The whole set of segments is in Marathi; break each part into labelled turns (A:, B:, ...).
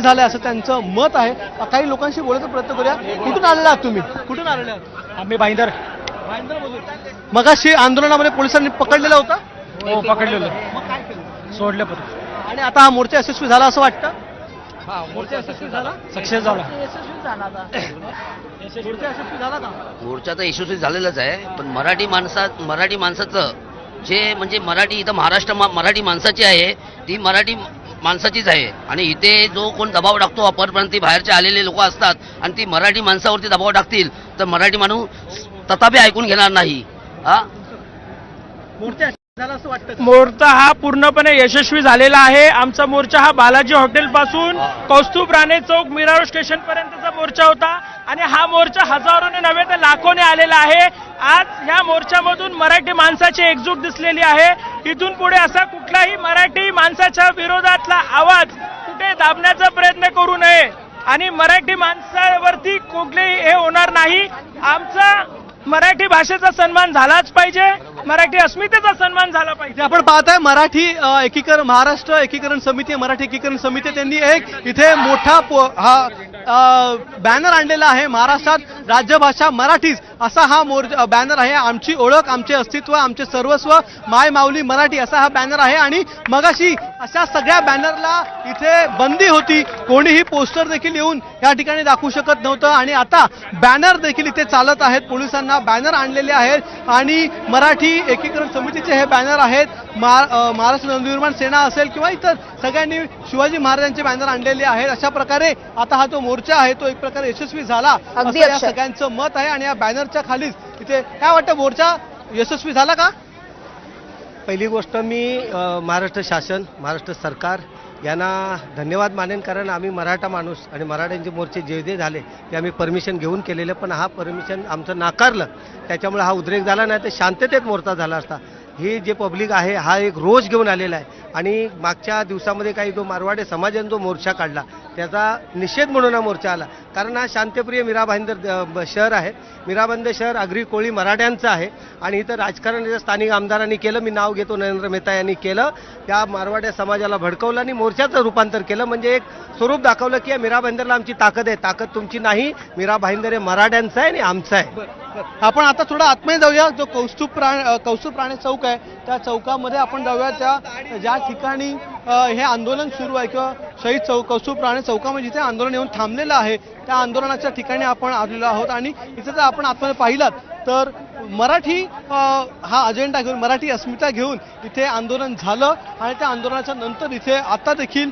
A: अन्याय झालाय असं त्यांचं मत आहे. काही लोकांशी बोलायचा प्रयत्न करूया. कुठून आलेले आहात तुम्ही? कुठून आलेले आहात?
B: आम्ही भाईंदर
A: मगाशी आंदोलनामध्ये पोलिसांनी पकडलेला होता?
B: हो पकडलेलो.
A: मग काय केलं?
B: सोडलं पण.
A: आणि आता हा मोर्चा यशस्वी झाला असं वाटतं?
B: हा
A: मोर्चा यशस्वी झाला.
B: सक्सेस झाला.
A: मोर्चा यशस्वी झाला का?
C: मोर्चा तर यशस्वी झालेलाच आहे पण मराठी माणसा मराठी माणसाचं जे म्हणजे मराठी इथं महाराष्ट्र मराठी माणसाची आहे ती मराठी माणसाचीच आहे. आणि इथे जो कोण दबाव टाकतो अपरप्रांती बाहेरचे आलेले लोक असतात आणि ती मराठी माणसावरती दबाव टाकतील तर मराठी माणूस तथापि ऐकून घेणार नाही. हा?
A: मोर्चा यशस्वी झाला असं वाटतं का?
B: मोर्चा हा पूर्णपणे यशस्वी झालेला आहे. आमचा मोर्चा हा बालाजी हॉटेल पासून कौस्तुभ राणे चौक मिरारो स्टेशन पर्यंतचा मोर्चा होता. आणि हा मोर्चा हजारोने नव्हे तर लाखोने आलेला आहे. आज ह्या मोर्चामधून मराठी माणसाची एकजूट दिसलेली आहे. इथून पुढे असा कुठलाही मराठी माणसाच्या विरोधातला आवाज कुठे दाबण्याचा प्रयत्न करू नये. आणि मराठी माणसावरती कुठलेही हे होणार नाही. आमचा मराठी भाषेचा सन्मान झालाच पाहिजे. मराठी अस्मितेचा सन्मान झाला पाहिजे.
A: आपण पाहताय मराठी एकीकरण महाराष्ट्र एकीकरण समिती मराठी एकीकरण समिती त्यांनी एक इथे मोठा पो- हा बॅनर आणलेला आहे. महाराष्ट्रात राज्यभाषा मराठीच. असा हा मोर बॅनर आहे. आमची ओळख आमचे अस्तित्व आमचे सर्वस्व माय माऊली मराठी असा हा बॅनर आहे. आणि मगाशी अशा सगळ्या बॅनरला इथे बंदी होती. कोणीही पोस्टर देखील येऊन या ठिकाणी दाखवू शकत नव्हतं. आणि आता बॅनर देखील इथे चालत आहेत. पोलिसांना बॅनर आणलेले आहेत. आणि मराठी एकीकरण समितीचे हे बॅनर आहेत. महाराष्ट्र नवनिर्माण सेना असेल किंवा इतर सगळ्यांनी शिवाजी महाराजांचे बॅनर आणलेले आहेत. अशा प्रकारे आता हा जो मोर्चा आहे तो एक प्रकारे यशस्वी झाला. असं या. सगळ्यांचं मत आहे. आणि या बॅनरच्या खालीच. इथे काय वाटतं मोर्चा यशस्वी झाला का?
D: पहिली गोष्ट मी महाराष्ट्र शासन महाराष्ट्र सरकार यांना धन्यवाद मानेन कारण आम्ही मराठा माणूस आणि मराठ्यांचे मोर्चे जे जे झाले ते आम्ही परमिशन घेऊन केलेले पण हा परमिशन आमचं नाकारलं. त्याच्यामुळे हा उद्रेक झाला नाही तर शांततेत मोर्चा झाला असता. ही जे पब्लिक आहे हा एक रोज घेऊन आलेला आहे. आणि मागच्या दिवसामध्ये काही जो मारवाडे समाजाने जो मोर्चा काढला त्याचा निषेध म्हणून हा मोर्चा आला. कारण हा शांतप्रिय मीरा भाईंदर शहर आहे. मीरा शहर आगरी कोळी मराठ्यांचं आहे. आणि इथं राजकारण स्थानिक आमदारांनी केलं मी नाव घेतो नरेंद्र मेहता यांनी केलं. त्या मारवाड्या समाजाला भडकवलं आणि मोर्चाचं रूपांतर केलं. म्हणजे एक स्वरूप दाखवलं की या मीरा भाईंदरला आमची ताकद आहे. ताकद तुमची नाही. मीरा भाईंदर हे मराठ्यांचं आहे आणि आमचं आहे.
A: आपण आता थोडा आत्मय जाऊया. जो कौस्तुभ प्राण कौस्तुभ प्राणे चौक आहे त्या चौकामध्ये आपण जाऊया. त्या ज्या ठिकाणी हे आंदोलन सुरू आहे किंवा शहीद चौक कौस्तुभ प्राणे चौकामध्ये जिथे आंदोलन येऊन थांबलेलं आहे त्या आंदोलनाच्या ठिकाणी आपण आलेलो आहोत. आणि इथे जर आपण आत्मय पाहिलात तर मराठी हा अजेंडा घेऊन मराठी अस्मिता घेऊन इथे आंदोलन झालं. आणि त्या आंदोलनाच्या नंतर इथे आता देखील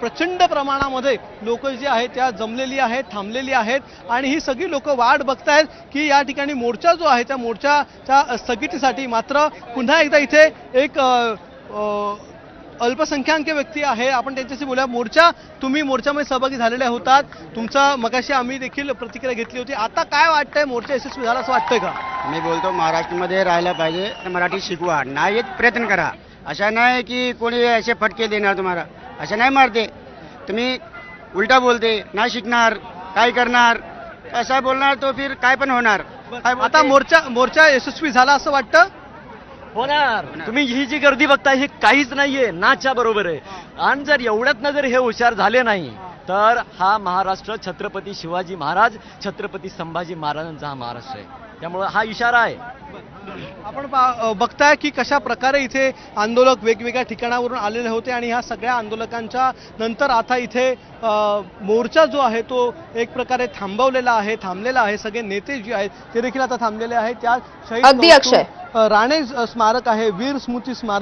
A: प्रचंड प्रमाणामध्ये लोक जी आहेत त्या जमलेली आहेत थांबलेली आहेत आणि ही सगळी लोक वाट बघतायत की या ठिकाणी मोर्चा जो आहे त्या मोर्चाच्या स्थगितीसाठी मात्र पुन्हा एकदा इथे एक अल्पसंख्याक व्यक्ती आहे. आपण त्यांच्याशी बोलूया. मोर्चा तुम्ही मोर्चामध्ये सहभागी झालेले होतात. तुमचा मगाशी आम्ही देखील प्रतिक्रिया घेतली होती. आता काय वाटतंय? मोर्चा यशस्वी झाला असं वाटतंय का?
E: मी बोलतो महाराष्ट्रामध्ये राहायला पाहिजे मराठी शिकवा. नाही येत प्रयत्न करा. अशा नाही की कोणी असे फटके देणार तुम्हाला. असं नाही मारते. तुम्ही उलटा बोलते नाही शिकणार काय करणार? असा बोलणार तो फिर काय पण होणार?
A: आता मोर्चा मोर्चा यशस्वी झाला असं वाटतं?
F: होणार. तुम्ही ही जी गर्दी बघताय ही काहीच नाहीये नाच्या बरोबर आहे. आणि जर एवढ्यातनं जर हे हुशार झाले नाही तर हा महाराष्ट्र छत्रपती शिवाजी महाराज छत्रपती संभाजी महाराजांचा हा महाराष्ट्र आहे. त्यामुळे हा इशारा आहे.
A: आपण बघताय की कशा प्रकारे इथे आंदोलक वेगवेगळ्या ठिकाणावरून आलेले होते आणि ह्या सगळ्या आंदोलकांच्या नंतर आता इथे मोर्चा जो आहे तो एक प्रकारे थांबवलेला आहे थांबलेला आहे. सगळे नेते जे आहेत ते देखील आता थांबलेले आहेत. त्या शहीद राणे स्मारक आहे वीर स्मृती स्मारक